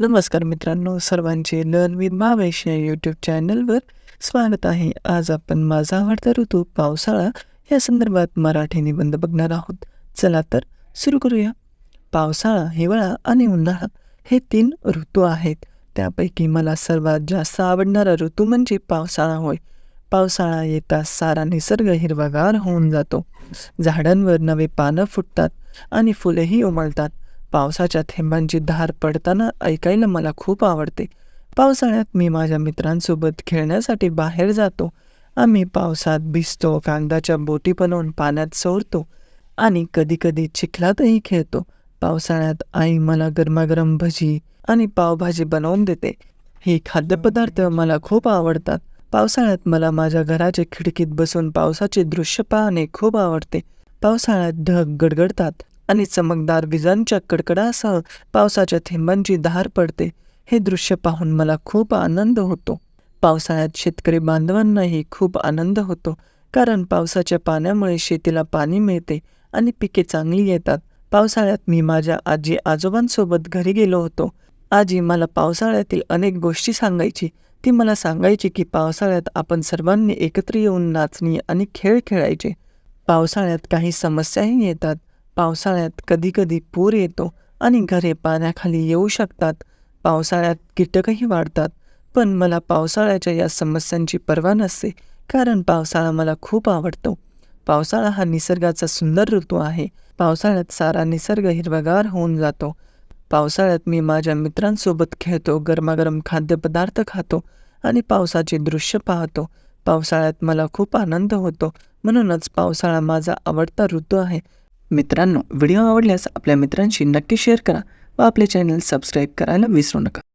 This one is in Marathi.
नमस्कार मित्रांनो सर्वांचे लर्न विथ भावेश या यूट्यूब चॅनलवर स्वागत आहे. आज आपण माझा आवडता ऋतू पावसाळा या संदर्भात मराठी निबंध बघणार आहोत. चला तर सुरू करूया. पावसाळा हिवाळा आणि उन्हाळा हे तीन ऋतू आहेत. त्यापैकी मला सर्वात जास्त आवडणारा ऋतू म्हणजे पावसाळा होय. पावसाळा येताच सारा निसर्ग हिरवागार होऊन जातो. झाडांवर नवे पानं फुटतात आणि फुलेही उमलतात. पावसाच्या थेंबांची धार पडताना ऐकायला मला खूप आवडते. पावसाळ्यात मी माझ्या मित्रांसोबत खेळण्यासाठी बाहेर जातो. आम्ही पावसात भिजतो कागदाच्या बोटी बनवून पाण्यात सोडतो आणि कधीकधी चिखलातही खेळतो. पावसाळ्यात आई मला गरमागरम भजी आणि पावभाजी बनवून देते. हे खाद्यपदार्थ मला खूप आवडतात. पावसाळ्यात मला माझ्या घराच्या खिडकीत बसून पावसाचे दृश्य पाहणे खूप आवडते. पावसाळ्यात ढग गडगडतात. आणि चमकदार विजांच्या कडकडासह पावसाच्या थेंबांची धार पडते हे दृश्य पाहून मला खूप आनंद होतो. पावसाळ्यात शेतकरी बांधवांनाही खूप आनंद होतो कारण पावसाच्या पाण्यामुळे शेतीला पाणी मिळते आणि पिके चांगली येतात. पावसाळ्यात मी माझ्या आजी आजोबांसोबत घरी गेलो होतो. आजी मला पावसाळ्यातील अनेक गोष्टी सांगायची. ती मला सांगायची की पावसाळ्यात आपण सर्वांनी एकत्र येऊन नाचणी आणि खेळ खेळायचे. पावसाळ्यात काही समस्याही येतात. पावसाळ्यात कधीकधी पूर येतो आणि घरे पाण्याखाली येऊ शकतात. पावसाळ्यात कीटकही वाढतात पण मला पावसाळ्याच्या या समस्यांची पर्वा नसते कारण पावसाळा मला खूप आवडतो. पावसाळा हा निसर्गाचा सुंदर ऋतू आहे. पावसाळ्यात सारा निसर्ग हिरवागार होऊन जातो. पावसाळ्यात मी माझ्या मित्रांसोबत खेळतो गरमागरम खाद्यपदार्थ खातो आणि पावसाचे दृश्य पाहतो. पावसाळ्यात मला खूप आनंद होतो. म्हणूनच पावसाळा माझा आवडता ऋतू आहे. मित्रांनो व्हिडिओ आवडल्यास आपल्या मित्रांशी नक्की शेअर करा व आपले चॅनल सबस्क्राईब करायला विसरू नका.